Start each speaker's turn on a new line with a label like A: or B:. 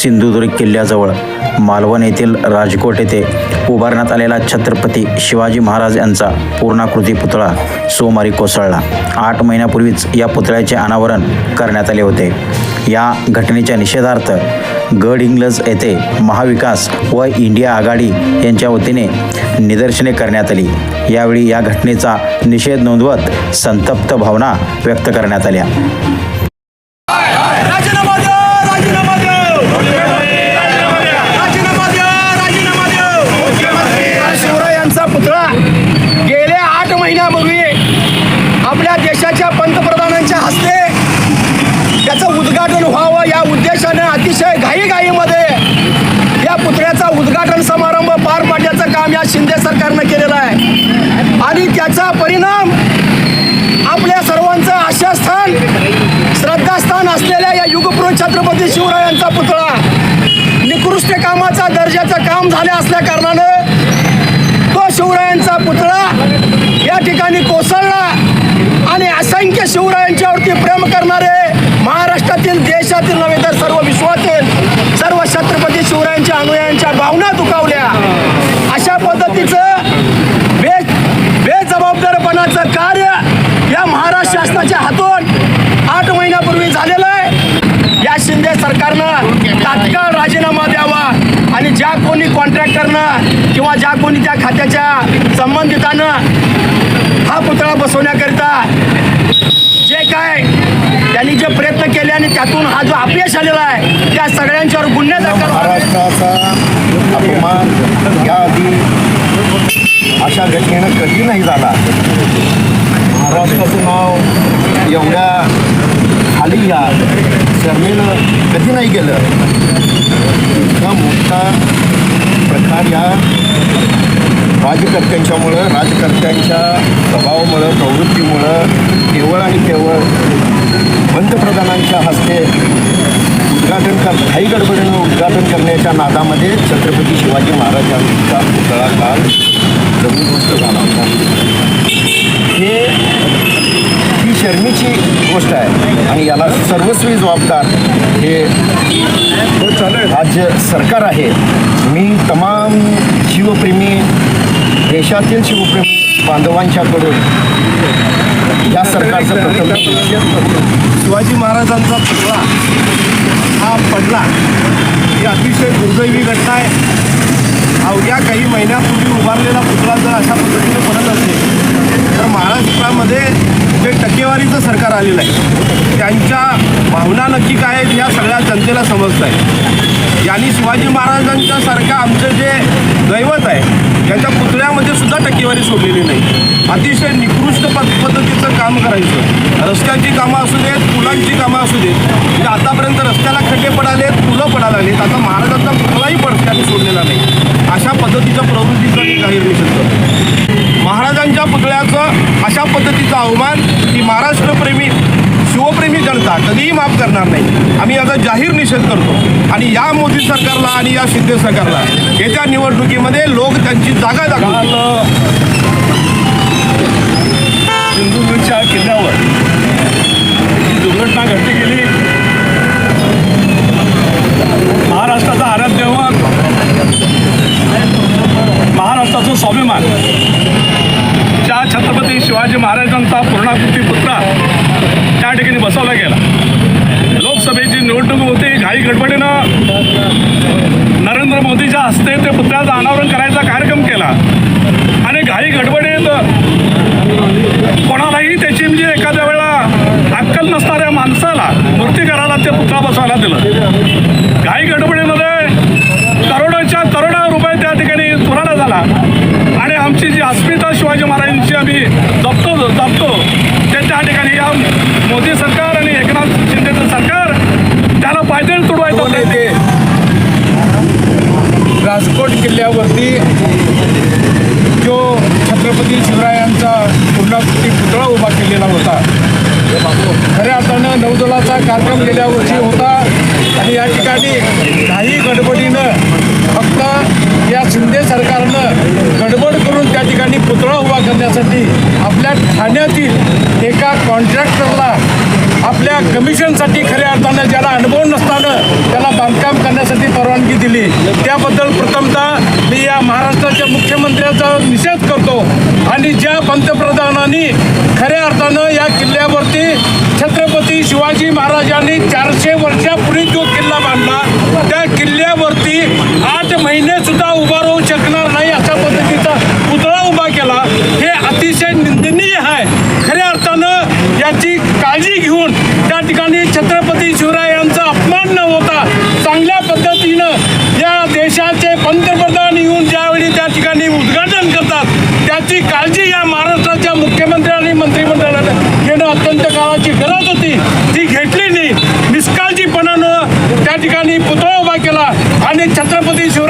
A: सिंधुदुर्ग किल्ल्याजवळ मालवण येथील राजकोट येथे उभारण्यात आलेला छत्रपती शिवाजी महाराज यांचा पूर्णाकृती पुतळा सोमवारी कोसळला. आठ महिन्यापूर्वीच या पुतळ्याचे अनावरण करण्यात आले होते. या घटनेच्या निषेधार्थ गड इंग्लज येथे महाविकास व इंडिया आघाडी यांच्या वतीने निदर्शने करण्यात आली. यावेळी या घटनेचा निषेध नोंदवत संतप्त भावना व्यक्त करण्यात आल्या
B: राजीनामा द्या राजीनामा द्या राजीनामा द्या राजीनामा द्या शिवरायांचा पुतळा गेल्या आठ महिन्यापूर्वी आपल्या देशाच्या पंतप्रधानांच्या हस्ते त्याचं उद्घाटन व्हावं या उद्देशाने अतिशय घाईघाईमध्ये या पुतळ्याचा उद्घाटन समारंभ पार पाडण्याचं काम या शिंदे सरकारनं केलेलं आहे. आणि त्याचा परिणाम आपल्या सर्वांचं आशास्थान श्रद्धास्थान असलेल्या या युगपुरुष छत्रपती शिवरायांचा पुतळा निकृष्ट कामाचा दर्जाचं काम झाले असल्या कारणानं तो शिवरायांचा पुतळा या ठिकाणी कोसळला आणि असंख्य शिवरायांच्यावरती प्रेम करणारे महाराष्ट्रातील देशातील नव्हे तर सर्व विश्वातील सर्व छत्रपती शिवरायांच्या अनुयायांच्या भावना दुखावल्या अशा पद्धतीचं बे बेजबाबदारपणाचं कार्य या महाराष्ट्र शासनाच्या हातून आठ महिन्यापूर्वी झालेलं आहे या शिंदे सरकारनं तात्काळ राजीनामा द्यावा आणि ज्या कोणी कॉन्ट्रॅक्टरनं किंवा ज्या कोणी त्या खात्याच्या संबंधितानं हा पुतळा बसवण्याकरिता जे काय त्यांनी जे प्रयत्न केले आणि त्यातून हा जो अपयश आलेला आहे त्या सगळ्यांच्यावर गुन्हे दाखल
C: महाराष्ट्राचा अपमान याआधी अशा घटनेनं कधी नाही झाला. महाराष्ट्राचं नाव एवढ्या खाली या शर्मेनं कधी नाही गेलं. इतका मोठा प्रकार या राजकर्त्यांच्यामुळं राजकर्त्यांच्या प्रभावामुळं प्रवृत्तीमुळं केवळ आणि केवळ पंतप्रधानांच्या हस्ते उद्घाटन कर घाई गडबडीनं उद्घाटन करण्याच्या नादामध्ये छत्रपती शिवाजी महाराजांचा पुतळा काल जमीन झाला होता. हे शर्मीची गोष्ट आहे. आणि याला सर्वस्वी जबाबदार हे राज्य सरकार आहे. मी तमाम शिवप्रेमी देशातील शिवप्रेमी बांधवांच्याकडून या सरकारचं प्रथम
B: शिवाजी महाराजांचा पुतळा हा पडला. ही अतिशय दुर्दैवी घटना आहे. अवघ्या काही महिन्यापूर्वी उभारलेला पुतळा जर अशा पद्धतीने पडत सरकार आलेलं आहे. त्यांच्या भावना नक्की काय आहेत ह्या सगळ्या जनतेला समजत आहे. यांनी शिवाजी महाराजांच्या सारखं आमचं जे दैवत आहे त्यांच्या पुतळ्यामध्ये सुद्धा टक्केवारी सोडलेली नाही. अतिशय निकृष्ट पद पद्धतीचं काम करायचं. रस्त्यांची कामं असू देत पुलांची कामं असू देत म्हणजे आतापर्यंत रस्त्याला खड्डे पडालेत पुलं पडायला लागलेत आता महाराजांचा पुतळाही पडत्याने सोडलेला नाही. अशा पद्धतीच्या प्रवृत्तीचा मी जाहीर निषेध करतो महाराजांच्या पुतळ्याचं अशा पद्धतीचा अवमान की महाराष्ट्रप्रेमी शिवप्रेमी जनता कधीही माफ करणार नाही. आम्ही याचा जाहीर निषेध करतो. आणि या मोदी सरकारला आणि या शिंदे सरकारला येत्या निवडणुकीमध्ये लोक त्यांची जागा दाखवतील.
D: सिंधुदुर्गच्या किल्ल्यावर दुर्घटना घडली गेली महाराष्ट्राचा आराध्य महाराष्ट्राचं स्वाभिमान हा छत्रपती शिवाजी महाराजांचा पूर्णाकृती पुतळा त्या ठिकाणी बसवला गेला. लोकसभेची निवडणूक होती घाई गडबडीनं नरेंद्र मोदीच्या हस्ते ते पुतळ्याचं अनावरण करायचा कार्यक्रम केला. आणि घाई गडबडीत कोणालाही त्याची म्हणजे एखाद्या वेळा अक्कल नसणाऱ्या माणसाला मूर्तीकाराला ते पुतळा बसवायला दिलं. घाई गडबडी करोडोच्या करोडो रुपये त्या ठिकाणी चुराडा झाला आणि आमची जी अस्मिता शिवाजी महाराजांची आम्ही जपतो जपतो ते त्या ठिकाणी या मोदी सरकार आणि एकनाथ शिंदेचं सरकार त्याला पायदळ तुडवायचा प्रयत्न
E: येथे राजकोट किल्ल्यावरती जो छत्रपती शिवरायांचा पूर्णाकृती पुतळा उभा केलेला होता खऱ्या अर्थानं नौदलाचा कार्यक्रम गेल्या वर्षी होता. आणि या ठिकाणी काही गडबडीनं फक्त या शिंदे सरकारनं गडबड करून त्या ठिकाणी पुतळा उभा करण्यासाठी आपल्या ठाण्यातील एका कॉन्ट्रॅक्टरला आपल्या कमिशनसाठी खऱ्या अर्थानं ज्याला अनुभव नसताना त्याला बांधकाम करण्यासाठी परवानगी दिली. त्याबद्दल प्रथमतः मी या महाराष्ट्राच्या मुख्यमंत्र्याचा निषेध करतो. आणि ज्या पंतप्रधानांनी खऱ्या अर्थानं या किल्ल्यावरती छत्रपती शिवाजी महाराजांनी चारशे वर्षापूर्वी जो किल्ला बांधला त्या किल्ल्यावरती आठ महिने सुद्धा उभा राहू शकणार नाही अशा पद्धतीचा पुतळा उभा केला. हे अतिशय निंदनीय आहे. खऱ्या अर्थानं याची काळजी घेऊन त्या ठिकाणी छत्रपती शिवरायांचा अपमान न होता चांगल्या पद्धतीनं या देशाचे पंतप्रधान येऊन ज्यावेळी त्या ठिकाणी उद्घाटन करतात त्याची काळजी या महाराष्ट्राच्या मुख्यमंत्री आणि मंत्रिमंडळाने घेणं अत्यंत काळाची गरज होती ती घेतली नाही निष्काळजीपणानं त्या ठिकाणी पुतळा उभा केला आणि छत्रपती शिवराय